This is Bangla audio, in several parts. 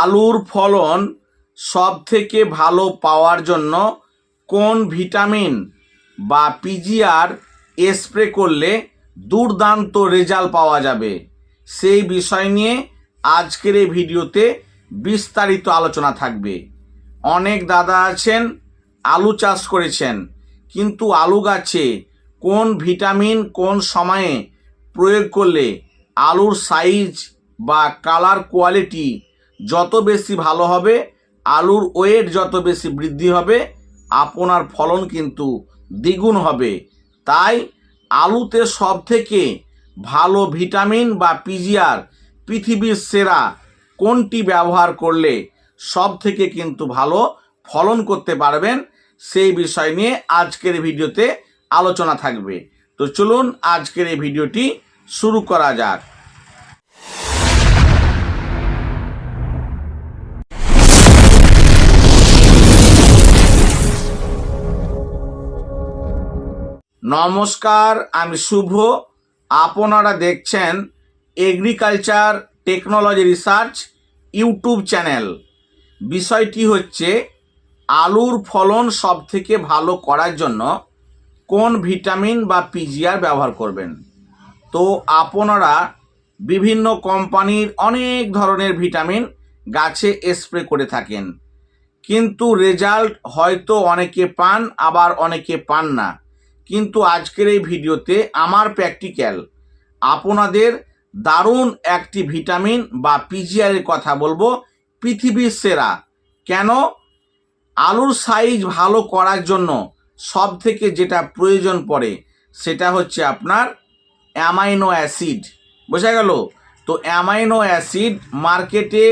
আলুর ফলন সব থেকে ভালো পাওয়ার জন্য কোন ভিটামিন বা পিজিআর স্প্রে করলে দুর্দান্ত রেজাল্ট পাওয়া যাবে? সেই বিষয় নিয়ে আজকের এই ভিডিওতে বিস্তারিত আলোচনা থাকবে। অনেক দাদা আছেন, আলু চাষ করেছেন, কিন্তু আলু গাছে কোন ভিটামিন কোন সময়ে প্রয়োগ করলে আলুর সাইজ বা কালার কোয়ালিটি যত বেশি ভালো হবে, আলুর ওয়েট যত বেশি বৃদ্ধি হবে, আপনার ফলন কিন্তু দ্বিগুণ হবে। তাই আলুতে সব থেকে ভালো ভিটামিন বা পিজিআর পৃথিবীর সেরা কোনটি ব্যবহার করলে সব থেকে কিন্তু ভালো ফলন করতে পারবেন, সেই বিষয় নিয়ে আজকের ভিডিওতে আলোচনা থাকবে। তো চলুন আজকের এই ভিডিওটি শুরু করা যাক। নমস্কার, আমি শুভ। আপনারা দেখছেন agriculture technology research YouTube channel বিষয়টি হচ্ছে, আলুর ফলন সব থেকে ভালো করার জন্য কোন ভিটামিন বা পিজিআর ব্যবহার করবেন। তো আপনারা বিভিন্ন কোম্পানির অনেক ধরনের ভিটামিন গাছে স্প্রে করে থাকেন। কিন্তু রেজাল্ট হয়তো অনেকে পান, আবার অনেকে পান না। কিন্তু আজকের এই ভিডিওতে আমার প্র্যাকটিক্যাল আপনাদের দারুণ একটি ভিটামিন বা পিজিআর এর কথা বলব, পৃথিবীর সেরা। কেন? আলুর সাইজ ভালো করার জন্য সব থেকে যেটা প্রয়োজন পড়ে সেটা হচ্ছে আপনার অ্যামাইনো অ্যাসিড বোঝা গেল? তো অ্যামাইনো অ্যাসিড মার্কেটে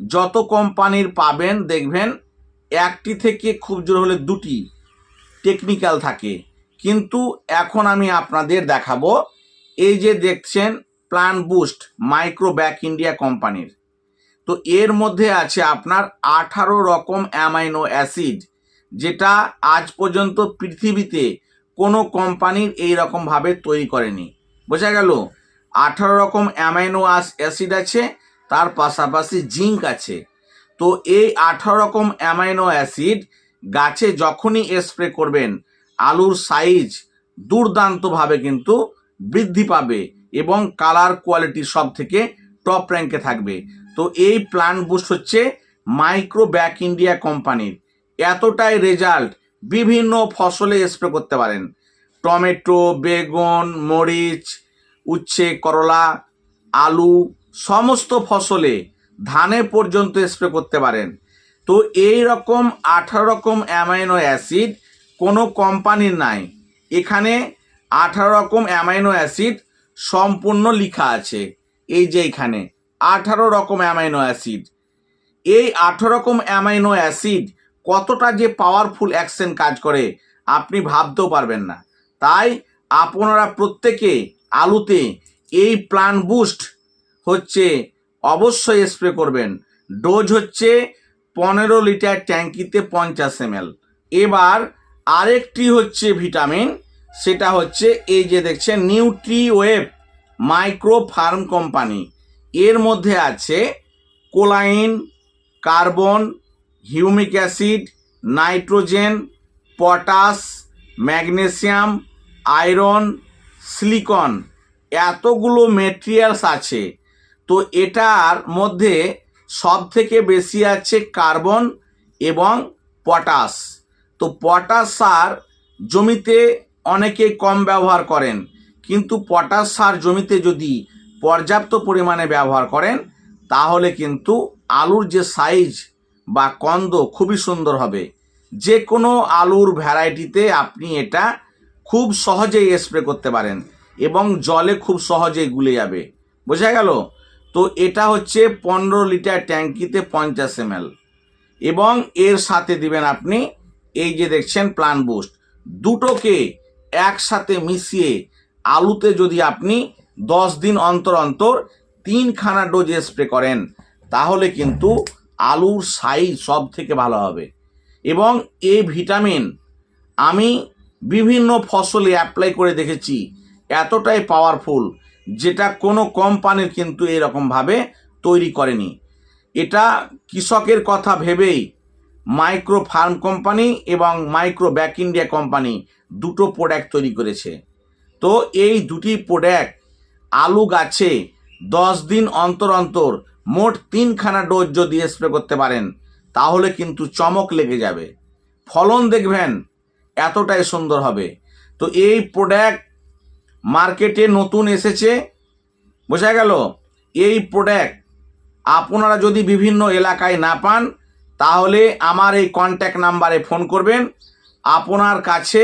যত কোম্পানির পাবেন, দেখবেন একটি থেকে খুব জোর হলে দুটি টেকনিক্যাল থাকে। কিন্তু এখন আমি আপনাদের দেখাবো এই যে দেখছেন plan boost micro back India কোম্পানির। তো এর মধ্যে আছে আপনার আঠারো রকম অ্যামাইনো অ্যাসিড, যেটা আজ পর্যন্ত পৃথিবীতে কোনো কোম্পানির এই রকমভাবে তৈরি করেনি। বোঝা গেল? আঠারো রকম অ্যামাইনো অ্যাসিড আছে, তার পাশাপাশি জিঙ্ক আছে। তো এই আঠারো রকম অ্যামাইনো অ্যাসিড গাছে যখনই স্প্রে করবেন আলুর সাইজ দুর্দান্তভাবে কিন্তু বৃদ্ধি পাবে এবং কালার কোয়ালিটি সব থেকে টপ র্যাঙ্কে থাকবে। তো এই প্ল্যান্ট বুস্ট হচ্ছে মাইক্রো ব্যাক ইন্ডিয়া কোম্পানির এতটাই রেজাল্ট বিভিন্ন ফসলে স্প্রে করতে পারেন। টমেটো, বেগুন, মরিচ, উচ্ছে, করলা, আলু, সমস্ত ফসলে ধানে পর্যন্ত স্প্রে করতে পারেন। তো এই রকম আঠারো রকম অ্যামাইনো অ্যাসিড কোনো কোম্পানির নাই। এখানে আঠারো রকম অ্যামাইনো অ্যাসিড সম্পূর্ণ লেখা আছে। এই যে এখানে, আঠারো রকম অ্যামাইনো অ্যাসিড। এই আঠারো রকম অ্যামাইনো অ্যাসিড কতটা যে পাওয়ারফুল অ্যাকশন কাজ করে, আপনি ভাবতেও পারবেন না। তাই আপনারা প্রত্যেকে আলুতে এই প্লান বুস্ট হচ্ছে অবশ্যই স্প্রে করবেন। ডোজ হচ্ছে পনেরো লিটার ট্যাঙ্কিতে পঞ্চাশ এম এবার আরেকটি হচ্ছে ভিটামিন, সেটা হচ্ছে এই যে দেখছেন nutri web micro farm company এর মধ্যে আছে choline, carbon, humic acid, nitrogen, potash, magnesium, iron, silicon. এতগুলো মেটেরিয়ালস আছে। তো এটার মধ্যে সব থেকে বেশি আছে কার্বন এবং পটাশ। তো পটাশ সার জমিতে অনেকে কম ব্যবহার করেন। কিন্তু পটাশ সার জমিতে যদি পর্যাপ্ত পরিমাণে ব্যবহার করেন, তাহলে কিন্তু আলুর যে সাইজ বা কন্দ খুবই সুন্দর হবে। যে কোনো আলুর ভ্যারাইটিতে আপনি এটা খুব সহজেই স্প্রে করতে পারেন এবং জলে খুব সহজেই গুলে যাবে। বোঝা গেল? তো এটা হচ্ছে পনেরো লিটার ট্যাঙ্কিতে পঞ্চাশ এম এবং এর সাথে দিবেন আপনি এই যে দেখছেন প্লান বুস্ট দুটোকে একসাথে মিশিয়ে আলুতে যদি আপনি দশ দিন অন্তর অন্তর তিনখানা ডোজ স্প্রে করেন, তাহলে কিন্তু আলুর সাইজ সব থেকে ভালো হবে। এবং এই ভিটামিন আমি বিভিন্ন ফসলে অ্যাপ্লাই করে দেখেছি, এতটাই পাওয়ারফুল যেটা কোনো কোম্পানির কিন্তু এরকমভাবে তৈরি করেনি। এটা কৃষকের কথা ভেবেই মাইক্রো ফার্ম কোম্পানি এবং মাইক্রো ব্যাক ইন্ডিয়া কোম্পানি দুটো প্রোডাক্ট তৈরি করেছে। তো এই দুটি প্রোডাক্ট আলু গাছে দশ দিন অন্তর অন্তর মোট তিনখানা ডোজ যদি স্প্রে করতে পারেন, তাহলে কিন্তু চমক লেগে যাবে। ফলন দেখবেন, এতটাই সুন্দর হবে। তো এই প্রোডাক্ট মার্কেটে নতুন এসেছে। বোঝা গেল? এই প্রোডাক্ট আপনারা যদি বিভিন্ন এলাকায় না পান তাহলে আমার এই কন্ট্যাক্ট নাম্বারে ফোন করবেন, আপনার কাছে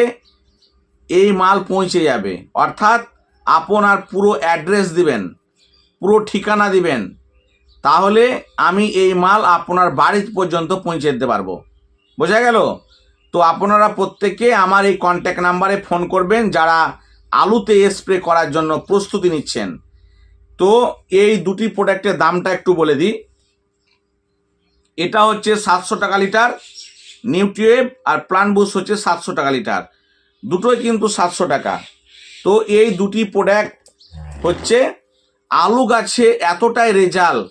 এই মাল পৌঁছে যাবে। অর্থাৎ আপনার পুরো অ্যাড্রেস দিবেন, পুরো ঠিকানা দিবেন, তাহলে আমি এই মাল আপনার বাড়ি পর্যন্ত পৌঁছে দিতে পারব। বোঝা গেল? তো আপনারা প্রত্যেকে আমার এই কন্ট্যাক্ট নাম্বারে ফোন করবেন, যারা আলুতে স্প্রে করার জন্য প্রস্তুতি নিচ্ছেন। তো এই দুটি প্রোডাক্টের দামটা একটু বলে দিই। এটা হচ্ছে সাতশো টাকা লিটার নিউট্রিয়েভ আর প্লান বুস হচ্ছে সাতশো টাকা লিটার। দুটোই কিন্তু সাতশো টাকা। তো এই দুটি প্রোডাক্ট হচ্ছে আলু গাছে এতটাই রেজাল্ট,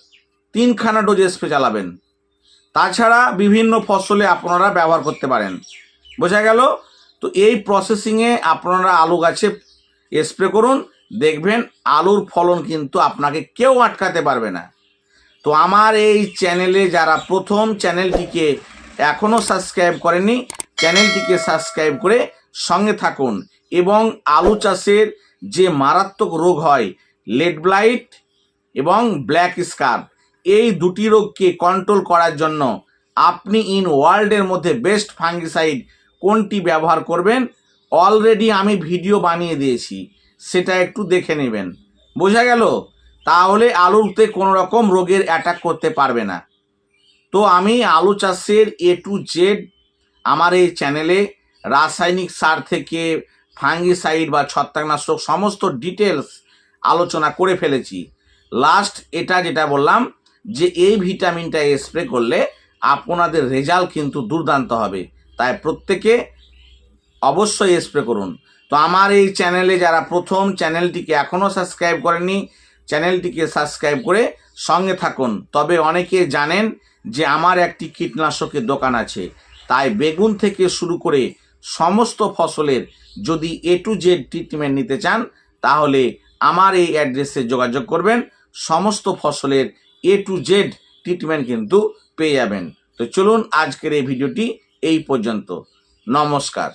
তিনখানা ডোজ স্প্রে চালাবেন তাছাড়া বিভিন্ন ফসলে আপনারা ব্যবহার করতে পারেন। বোঝা গেল? তো এই প্রসেসিংয়ে আপনারা আলু গাছে স্প্রে করুন, দেখবেন আলুর ফলন কিন্তু আপনাকে কেউ আটকাতে পারবে না। তো আমার এই চ্যানেলে যারা প্রথম চ্যানেলটিকে এখনও সাবস্ক্রাইব করেনি চ্যানেলটিকে সাবস্ক্রাইব করে সঙ্গে থাকুন। এবং আলু চাষের যে মারাত্মক রোগ হয়, লেড ব্লাইট এবং ব্ল্যাক স্কার এই দুটি রোগকে কন্ট্রোল করার জন্য আপনি ইন ওয়ার্ল্ডের মধ্যে বেস্ট ফাঙ্গিসাইড কোনটি ব্যবহার করবেন অলরেডি আমি ভিডিও বানিয়ে দিয়েছি, সেটা একটু দেখে নেবেন। বোঝা গেল? তাহলে আলুতে কোনো রকম রোগের অ্যাটাক করতে পারবে না। তো আমি আলু চাষের এ টু জেড আমার এই চ্যানেলে রাসায়নিক সার থেকে ফাঙ্গিসাইড বা ছত্রাকনাশক সমস্ত ডিটেলস আলোচনা করে ফেলেছি। লাস্ট এটা যেটা বললাম যে এই ভিটামিনটা স্প্রে করলে আপনাদের রেজাল্ট কিন্তু দুর্দান্ত হবে। তাই প্রত্যেকে অবশ্যই স্প্রে করুন। তো আমার এই চ্যানেলে যারা প্রথম চ্যানেলটিকে এখনও সাবস্ক্রাইব করেনি চ্যানেলটিকে সাবস্ক্রাইব করে সঙ্গে থাকুন। তবে অনেকে জানেন যে আমার একটি কীটনাশকের দোকান আছে। তাই বেগুন থেকে শুরু করে সমস্ত ফসলের যদি এ টু জেড ট্রিটমেন্ট নিতে চান, তাহলে আমার এই অ্যাড্রেসে যোগাযোগ করবেন। সমস্ত ফসলের এ টু জেড ট্রিটমেন্ট কিন্তু পেয়ে যাবেন। তো চলুন আজকের এই ভিডিওটি এই পর্যন্ত। নমস্কার।